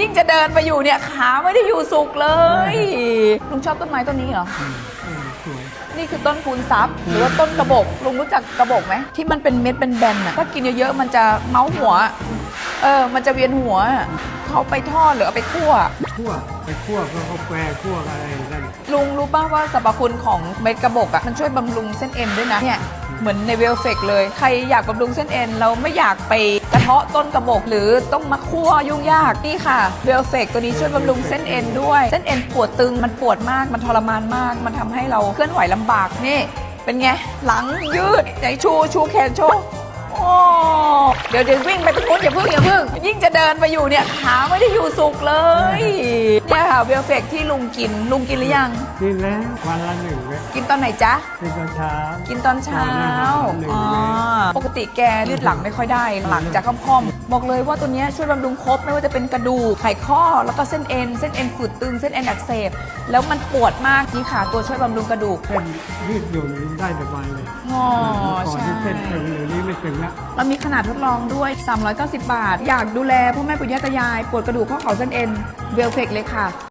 ยิ่งจะเดินไปอยู่เนี่ยขาไม่ได้อยู่สุกเลย ลุงชอบต้นไม้ต้นนี้เหรอ นี่คือต้นคูณทรัพย์หรือว่าต้นกระบอกลุงรู้จักกระบอกไหมที่มันเป็นเม็ดเป็นแบนๆอะถ้ากินเยอะๆมันจะเมาหัว เออ มันจะเวียนหัวอะเขาไปทอดหรือเอาไปคั่ว คั่วไปคั่วก็เขาแปรคั่วอะไรนั่นลุงรู้ป่ะว่าสรรพคุณของเม็ดกระบอกอะมันช่วยบำรุงเส้นเอ็นด้วยนะเนี่ยเหมือนในเวลเฟกเลย ใครอยากบำรุงเส้นเอ็น เราไม่อยากไปกระเทาะต้นกระบอกหรือต้องมาคั่วยุ่งยากนี่ค่ะเวลเฟกตัวนี้ช่วยบำรุงเส้นเอ็นด้วยเส้นเอ็นปวดตึงมันปวดมากมันทรมานมาก มันทำให้เราเคลื่อนไหวลำบากนี่ เป็นไงหลังยืดไหนชูชูแขนโชว์โอ้ เดี๋ยวเดี๋ยววิ่งไปตรงนู้นอย่าพึ่งอย่าพึ่ง ยิ่งจะเดินไปอยู่เนี่ยขาไม่ได้อยู่สุกเลยเนี่ยค่ะเวลเฟกที่ลุงกินลุงกินหรือยัง กินแล้ววันละหนึ่งเม็ดกินตอนไหนจ๊ะ กินตอนเช้า กินตอนเช้า ก่อนอาหารหนึ่งอ๋อเม็ดปกติแกเลือดหลังไม่ค่อยได้ หลังจากค่อมๆ บอกเลยว่าตัวเนี้ยช่วยบำรุงครบไม่ว่าจะเป็นกระดูกไขข้อ แล้วก็เส้นเอ็น เส้นเอ็นฝืดตึง เส้นเอ็นอักเสบ แล้วมันปวดมากนี่ค่ะ ตัวช่วยบำรุงกระดูกเส้นยืดหยุ่นได้สบายเลยอ๋อก่อนใช่ที่เส้นตึงเดี๋ยวนี้ไม่ตึงละเรามีขนาดทดลองด้วย 390 บาท อยากดูแลพ่อแม่ปู่ย่าตายาย ปวดกระดูกข้อเข่าเส้นเอ็นเวลเฟกเลยค่ะ